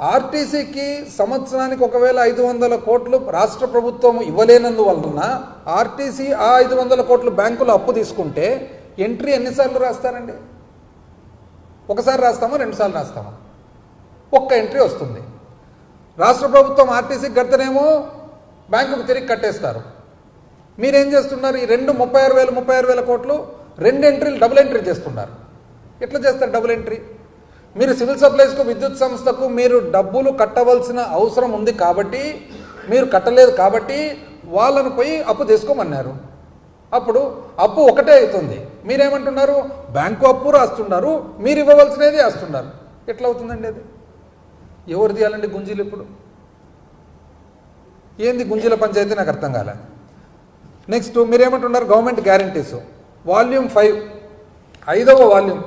ఆర్టీసీకి సంవత్సరానికి ఒకవేళ ఐదు వందల కోట్లు రాష్ట్ర ప్రభుత్వం ఇవ్వలేనందువలన ఆర్టీసీ ఆ ఐదు వందల కోట్లు బ్యాంకులో అప్పు తీసుకుంటే ఎంట్రీ ఎన్నిసార్లు రాస్తారండి? ఒకసారి రాస్తామా రెండుసార్లు రాస్తామా? ఒక్క ఎంట్రీ వస్తుంది. రాష్ట్ర ప్రభుత్వం ఆర్టీసీకి కడితేనేమో బ్యాంకుకు తిరిగి కట్టేస్తారు. మీరేం చేస్తున్నారు? ఈ రెండు ముప్పై ఆరు వేలు ముప్పై ఆరు వేల కోట్లు రెండు ఎంట్రీలు డబుల్ ఎంట్రీ చేస్తున్నారు. ఎట్లా చేస్తారు డబుల్ ఎంట్రీ? మీరు సివిల్ సప్లైస్కు విద్యుత్ సంస్థకు మీరు డబ్బులు కట్టవలసిన అవసరం ఉంది కాబట్టి మీరు కట్టలేదు కాబట్టి వాళ్ళను పోయి అప్పు తీసుకోమన్నారు. అప్పుడు అప్పు ఒకటే అవుతుంది. మీరేమంటున్నారు? బ్యాంకు అప్పు రాస్తున్నారు మీరు ఇవ్వవలసినది రాస్తున్నారు ఎట్లా అవుతుందండి అది? ఎవరు తీయాలండి గుంజీలు ఇప్పుడు? ఏంది గుంజీల పంచాయతీ నాకు అర్థం కాలే. Next మీరేమంటున్నారు? Government guarantees. Volume five. ఐదవ వాల్యూమ్.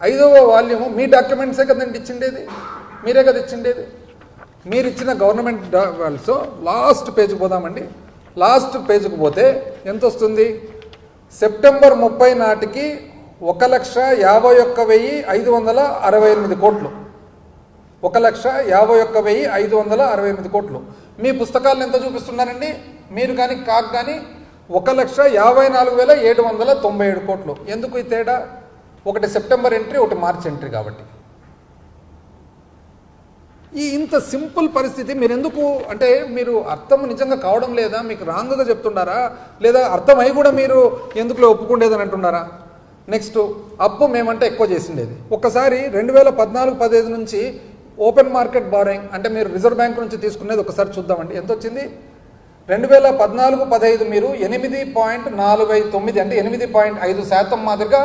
ఐదవ వాల్యూము మీ డాక్యుమెంట్సే కదండి ఇచ్చిండేది? మీరే కదా ఇచ్చిండేది? మీరు ఇచ్చిన గవర్నమెంట్ డాక్యుమెంట్స్ లాస్ట్ పేజ్కి పోదామండి. లాస్ట్ పేజ్కి పోతే ఎంత వస్తుంది సెప్టెంబర్ ముప్పై నాటికి ఒక లక్ష యాభై ఒక్క వెయ్యి ఐదు వందల అరవై ఎనిమిది కోట్లు. ఒక లక్ష యాభై ఒక్క వెయ్యి ఐదు వందల అరవై ఎనిమిది కోట్లు. మీ పుస్తకాలను ఎంత చూపిస్తున్నారండి? మీరు కానీ కాక్ కానీ ఒక లక్ష యాభై నాలుగు వేల ఏడు వందల తొంభై ఏడు కోట్లు. ఎందుకు ఈ తేడా? ఒకటి సెప్టెంబర్ ఎంట్రీ ఒకటి మార్చ్ ఎంట్రీ కాబట్టి. ఈ ఇంత సింపుల్ పరిస్థితి మీరు ఎందుకు అంటే మీరు అర్థం నిజంగా కావడం లేదా? మీకు రాంగ్గా చెప్తున్నారా లేదా అర్థమై కూడా మీరు ఎందుకులో ఒప్పుకుండేదని అంటున్నారా నెక్స్ట్ అప్పు మేమంటే ఎక్కువ చేసిండేది. ఒక్కసారి రెండు వేల పద్నాలుగు పదిహేను నుంచి ఓపెన్ మార్కెట్ బారోయింగ్ అంటే మీరు రిజర్వ్ బ్యాంక్ నుంచి తీసుకునేది ఒకసారి చూద్దామండి. ఎంత వచ్చింది రెండు వేల పద్నాలుగు పదహైదు మీరు ఎనిమిది పాయింట్ నాలుగు ఐదు తొమ్మిది అంటే ఎనిమిది పాయింట్ ఐదు శాతం మాదిరిగా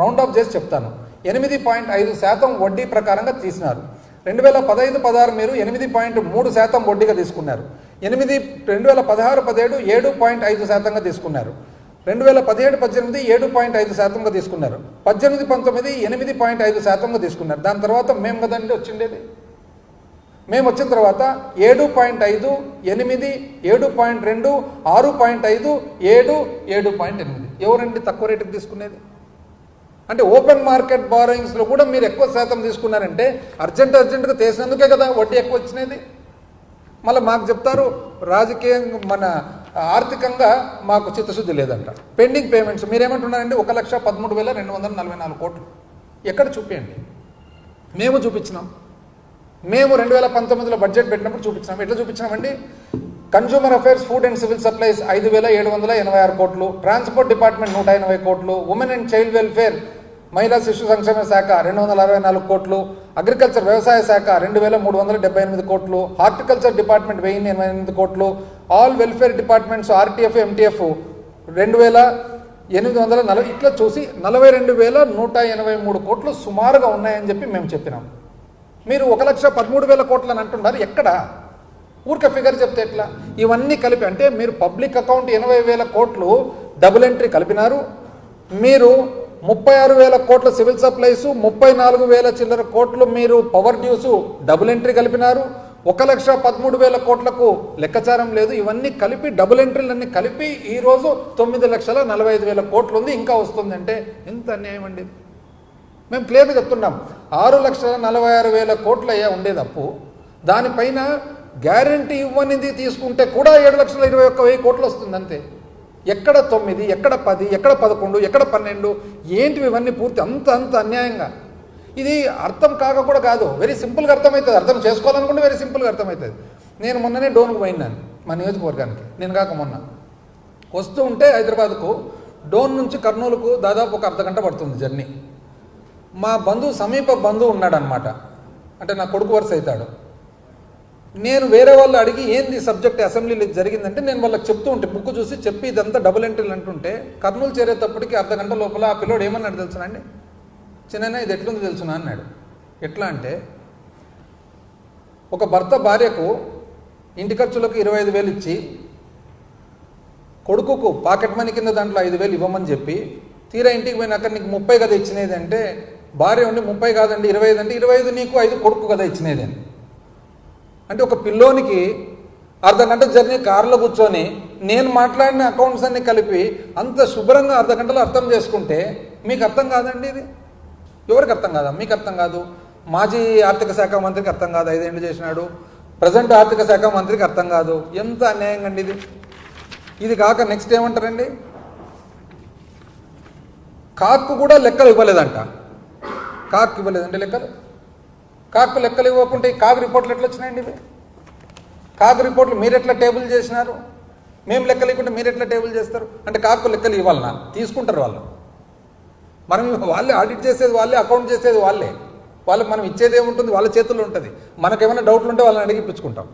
రౌండ్ ఆఫ్ చేసి చెప్తాను. ఎనిమిది పాయింట్ ఐదు శాతం వడ్డీ ప్రకారంగా తీసినారు. రెండు వేల పదహైదు పదహారు మీరు ఎనిమిది పాయింట్ మూడు శాతం వడ్డీగా తీసుకున్నారు. ఎనిమిది రెండు వేల పదహారు పదిహేడు ఏడు పాయింట్ ఐదు శాతంగా తీసుకున్నారు. రెండు వేల పదిహేడు పద్దెనిమిది ఏడు పాయింట్ ఐదు శాతంగా తీసుకున్నారు. పద్దెనిమిది పంతొమ్మిది ఎనిమిది పాయింట్ ఐదు శాతంగా తీసుకున్నారు. దాని తర్వాత మేము కదండి వచ్చిండేది? మేము వచ్చిన తర్వాత ఏడు పాయింట్ ఐదు ఎనిమిది ఏడు పాయింట్ రెండు ఆరు పాయింట్ ఐదు ఏడు ఏడు పాయింట్ ఎనిమిది. ఎవరండి తక్కువ రేటుకి తీసుకునేది? అంటే ఓపెన్ మార్కెట్ బారోయింగ్స్లో కూడా మీరు ఎక్కువ శాతం తీసుకున్నారంటే అర్జెంట్ అర్జెంటుగా తీసినందుకే కదా వడ్డీ ఎక్కువ వచ్చినది. మళ్ళీ మాకు చెప్తారు రాజకీయం మన ఆర్థికంగా మాకు చిత్తశుద్ధి లేదంట. పెండింగ్ పేమెంట్స్ మీరేమంటున్నారండి ఒక లక్ష పదమూడు వేల రెండు వందల నలభై నాలుగు కోట్లు. ఎక్కడ చూపించండి మేము చూపించినాం. మేము రెండు వేల పంతొమ్మిదిలో బడ్జెట్ పెట్టినప్పుడు చూపించినాం. ఎట్లా చూపించినామండి? Consumer affairs food and civil supplies ఐదు వేల ఏడు వందల ఎనభై ఆరు కోట్లు. ట్రాన్స్పోర్ట్ డిపార్ట్మెంట్ నూట ఎనభై కోట్లు. ఉమెన్ అండ్ చైల్డ్ వెల్ఫేర్ మహిళా శిశు సంక్షేమ శాఖ రెండు వందల అరవై నాలుగు కోట్లు అగ్రికల్చర్ వ్యవసాయ శాఖ రెండు వేల మూడు వందల డెబ్బై ఎనిమిది కోట్లు హార్టికల్చర్ డిపార్ట్మెంట్ వెయ్యి ఎనభై ఎనిమిది కోట్లు all welfare departments RTF MTF రెండు వేల ఎనిమిది వందల నలభై ఇట్లా చూసి నలభై రెండు వేల నూట ఎనభై మూడు కోట్లు సుమారుగా ఉన్నాయని చెప్పి మేము చెప్పినాం. మీరు ఒక లక్ష పదమూడు వేల కోట్లు అని అంటున్నారు ఎక్కడ? ఊరికే ఫిగర్ చెప్తే ఎట్లా? ఇవన్నీ కలిపి అంటే మీరు పబ్లిక్ అకౌంట్ ఎనభై వేల కోట్లు డబుల్ ఎంట్రీ కలిపినారు మీరు ముప్పై ఆరు వేల కోట్ల సివిల్ సప్లైస్ ముప్పై నాలుగు వేల చిల్లర కోట్లు మీరు పవర్ డ్యూస్ డబుల్ ఎంట్రీ కలిపినారు. ఒక లక్ష పదమూడు వేల కోట్లకు లెక్కచారం లేదు. ఇవన్నీ కలిపి డబుల్ ఎంట్రీలన్నీ కలిపి ఈరోజు తొమ్మిది లక్షల నలభై ఐదు వేల కోట్లు ఉంది ఇంకా వస్తుందంటే ఎంత అన్యాయం అండి. మేము క్లియర్గా చెప్తున్నాం. ఆరు లక్షల నలభై ఆరు వేల కోట్లు అయ్యా ఉండేది అప్పు. దానిపైన గ్యారంటీ ఇవ్వనిది తీసుకుంటే కూడా ఏడు లక్షల ఇరవై ఒక్క వెయ్యి కోట్లు వస్తుంది అంతే ఎక్కడ తొమ్మిది ఎక్కడ పది ఎక్కడ పదకొండు ఎక్కడ పన్నెండు ఏంటివి ఇవన్నీ పూర్తి అంత అంత అన్యాయంగా. ఇది అర్థం కాక కూడా కాదు. వెరీ సింపుల్గా అర్థమవుతుంది. అర్థం చేసుకోవాలనుకుంటే వెరీ సింపుల్గా అర్థమవుతుంది. నేను మొన్ననే డోన్కు పోయినాను మా నియోజకవర్గానికి. నేను కాక మొన్న. వస్తూ ఉంటే హైదరాబాద్కు డోన్ నుంచి కర్నూలుకు దాదాపు ఒక అర్ధ గంట పడుతుంది జర్నీ. మా బంధువు సమీప బంధువు ఉన్నాడనమాట అంటే నా కొడుకు వరుస అవుతాడు. నేను వేరే వాళ్ళు అడిగి ఏంది సబ్జెక్ట్ అసెంబ్లీలో జరిగిందంటే నేను వాళ్ళకి చెప్తూ ఉంటే బుక్ చూసి చెప్పి ఇదంతా డబుల్ ఎంట్రీలు అంటుంటే కర్నూలు చేరేటప్పటికి అర్ధ గంట లోపల ఆ పిల్లోడు ఏమన్నాడు తెలుసునండి చిన్న ఇది ఎట్లుంది తెలుసునా అన్నాడు. ఎట్లా అంటే ఒక భర్త భార్యకు ఇంటి ఖర్చులకు ఇరవై ఐదు వేలు ఇచ్చి కొడుకుకు పాకెట్ మనీ కింద దాంట్లో ఐదు వేలు ఇవ్వమని చెప్పి తీరా ఇంటికి పోయినాక నీకు ముప్పై కదా ఇచ్చినది అంటే భార్య ఉండి ముప్పై కాదండి ఇరవై ఐదు అంటే ఇరవై ఐదు నీకు ఐదు కొడుకు కదా ఇచ్చినది అని. అంటే ఒక పిల్లోనికి అర్ధ గంట జర్నీ కారులో కూర్చొని నేను మాట్లాడిన అకౌంట్స్ అన్ని కలిపి అంత శుభ్రంగా అర్ధ గంటలో అర్థం చేసుకుంటే మీకు అర్థం కాదండి ఇది? ఎవరికి అర్థం కాదా? మీకు అర్థం కాదు. మాజీ ఆర్థిక శాఖ మంత్రికి అర్థం కాదు. ఐదేళ్ళు చేసినాడు. ప్రజెంట్ ఆర్థిక శాఖ మంత్రికి అర్థం కాదు. ఎంత అన్యాయం అండి ఇది? ఇది కాక నెక్స్ట్ ఏమంటారండి? కాక్కు కూడా లెక్కలు ఇవ్వలేదంట. కాక్కు ఇవ్వలేదండి లెక్కలు? కాకు లెక్కలు ఇవ్వకుంటే ఈ రిపోర్ట్లు ఎట్లా వచ్చినాయండి ఇవి? కాకు రిపోర్ట్లు మీరెట్లా టేబుల్ చేసినారు? మేము లెక్కలు ఇవ్వకుంటే మీరు ఎట్లా టేబుల్ చేస్తారు? అంటే కాకు లెక్కలు ఇవ్వాలనా? తీసుకుంటారు వాళ్ళు. మనం వాళ్ళే ఆడిట్ చేసేది వాళ్ళే అకౌంట్ చేసేది వాళ్ళే. వాళ్ళకి మనం ఇచ్చేది ఏముంటుంది? వాళ్ళ చేతుల్లో ఉంటుంది. మనకేమైనా డౌట్లు ఉంటే వాళ్ళని అడిగిపించుకుంటాం